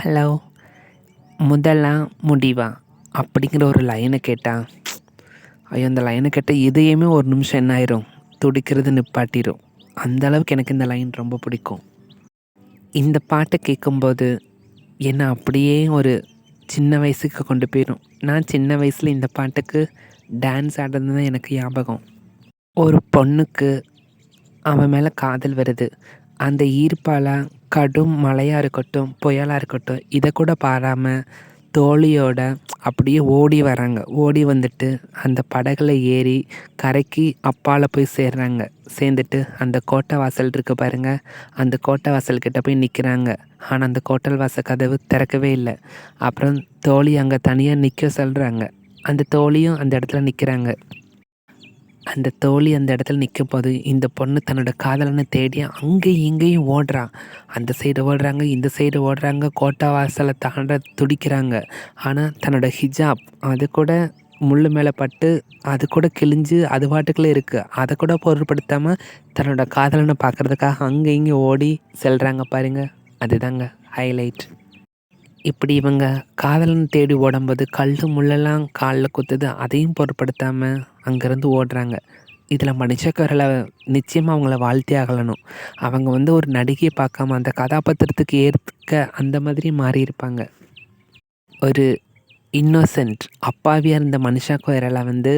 Hello முதலாம் முடிவா? அப்படிங்கிற ஒரு லைனை கேட்டால் ஐயோ அந்த லைனை கேட்டால் இதயமே ஒரு நிமிஷம் என்ன ஆயிரும்? துடிக்கிறது நிப்பாட்டிடும் அந்த அளவுக்கு எனக்கு இந்த லைன் ரொம்ப பிடிக்கும். இந்த பாட்டை கேட்கும்போது என்னை அப்படியே ஒரு சின்ன வயசுக்கு கொண்டு போயிடும் நான் சின்ன வயசில் இந்த பாட்டுக்கு டான்ஸ் ஆடுறது தான் எனக்கு ஞாபகம். ஒரு பொண்ணுக்கு அவன் மேலே காதல் வருது. அந்த ஈர்ப்பால் கடும் மழையாக இருக்கட்டும் புயலாக இருக்கட்டும் இதை கூட பாராமல் தோழியோட அப்படியே ஓடி வராங்க ஓடி வந்துட்டு அந்த படகுல ஏறி கரைக்கு அப்பால் போய் சேர்றாங்க. சேர்ந்துட்டு அந்த கோட்டை வாசல் இருக்குது பாருங்கள் அந்த கோட்டை வாசல் கிட்ட போய் நிற்கிறாங்க ஆனால் அந்த கோட்டல் வாசல் கதவு திறக்கவே இல்லை. அப்புறம் தோழி அங்கே தனியாக நிற்க சொல்கிறாங்க அந்த தோழியும் அந்த இடத்துல நிற்கிறாங்க அந்த தோழி அந்த இடத்துல நிற்கும் போது இந்த பொண்ணு தன்னோட காதலனை தேடி அங்கேயும் இங்கேயும் ஓடுறான் அந்த சைடு ஓடுறாங்க இந்த சைடு ஓடுறாங்க கோட்டா வாசலை தாண்ட துடிக்கிறாங்க. ஆனால் தன்னோட ஹிஜாப் அது கூட முள் மேலே பட்டு அது கூட கிழிஞ்சு அது பாட்டுக்குள்ளே இருக்குது அதை கூட பொருட்படுத்தாமல் தன்னோட காதலனை பார்க்குறதுக்காக அங்கே இங்கே ஓடி செல்கிறாங்க பாருங்கள் அதுதாங்க ஹைலைட் இப்படி இவங்க காதலன் தேடி ஓடும்போது கல் முள்ளெல்லாம் காலில் குத்துது அதையும் பொருட்படுத்தாமல் அங்கேருந்து ஓடுறாங்க. இதில் மனுஷக்கரலை நிச்சயமாக அவங்கள வாழ்த்தி ஆகலணும் அவங்க வந்து ஒரு நடிகையை பார்க்காம அந்த கதாபாத்திரத்துக்கு ஏற்க அந்த மாதிரி மாறியிருப்பாங்க ஒரு இன்னோசென்ட் அப்பாவியாக இருந்த மனுஷா கோயரலை வந்து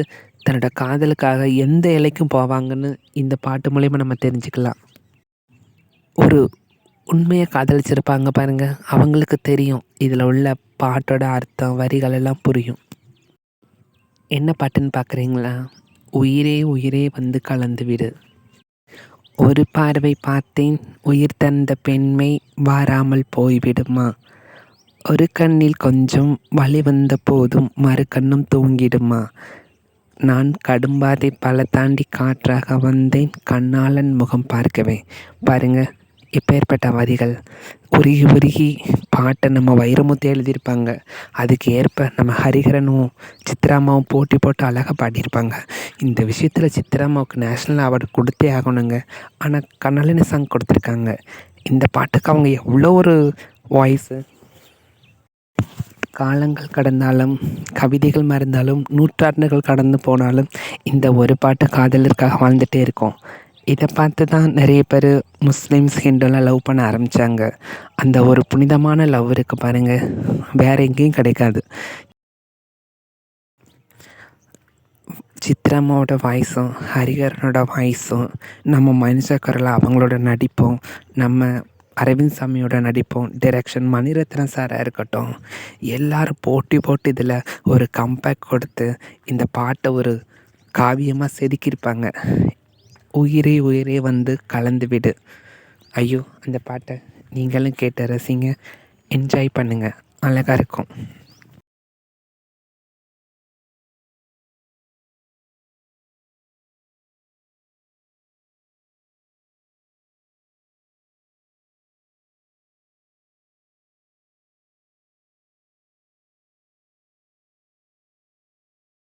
தன்னோட காதலுக்காக எந்த இலைக்கும் போவாங்கன்னு இந்த பாட்டு மூலயமா நம்ம தெரிஞ்சுக்கலாம். ஒரு உண்மையை காதலிச்சிருப்பாங்க பாருங்கள் அவங்களுக்கு தெரியும். இதில் உள்ள பாட்டோட அர்த்தம் வரிகள் எல்லாம் புரியும். என்ன பாட்டுன்னு பார்க்குறீங்களா உயிரே உயிரே வந்து கலந்து விடு. ஒரு பார்வை பார்த்தேன். உயிர் தந்த பெண்மை வாராமல் போய்விடுமா? ஒரு கண்ணில் கொஞ்சம் வழி வந்த போதும் மறு கண்ணும் தூங்கிடுமா? நான் கடும்பாதை பல தாண்டி காற்றாக வந்தேன். கண்ணாளன் முகம் பார்க்கவே. பாருங்கள் இப்பேற்பட்ட வரிகள் உருகி உருகி பாட்டை நம்ம வைரமுத்து எழுதியிருப்பாங்க. அதுக்கு ஏற்ப நம்ம ஹரிஹரனும் சித்ராமாவும் போட்டி போட்டு அழகாக பாடியிருப்பாங்க. இந்த விஷயத்தில் சித்ராமாவுக்கு நேஷ்னல் அவார்டு கொடுத்தே ஆகணுங்க. ஆனால் கண்ணலினி சாங் கொடுத்துருக்காங்க. இந்த பாட்டுக்கு அவங்க எவ்வளோ ஒரு வாய்ஸு காலங்கள் கடந்தாலும் கவிதைகள் மறந்தாலும் நூற்றாண்டுகள் கடந்து போனாலும் இந்த ஒரு பாட்டு காதலருக்காக வாழ்ந்துகிட்டே இருக்கும். இதை பார்த்து தான் நிறைய பேர் முஸ்லீம்ஸ் ஹிந்துலாம் லவ் பண்ண ஆரம்பித்தாங்க அந்த ஒரு புனிதமான லவ் இருக்குது பாருங்கள் வேறு எங்கேயும் கிடைக்காது. சித்ராமாவோட வாய்ஸும் ஹரிஹரனோட வாய்ஸும் நம்ம மனுஷக்கரில் அவங்களோட நடிப்பும் நம்ம அரவிந்த் சாமியோட நடிப்பும் டிரெக்ஷன் மணிரத்னம் சாராக இருக்கட்டும் எல்லோரும் போட்டி போட்டு இதில் ஒரு கம்பேக் கொடுத்து இந்த பாட்டை ஒரு காவியமாக செதுக்கியிருப்பாங்க. உயிரே உயிரே வந்து கலந்து விடு. ஐயோ அந்த பாட்டை நீங்களும் கேட்டு ரசிங்க. என்ஜாய் பண்ணுங்கள் அழகாக இருக்கும்.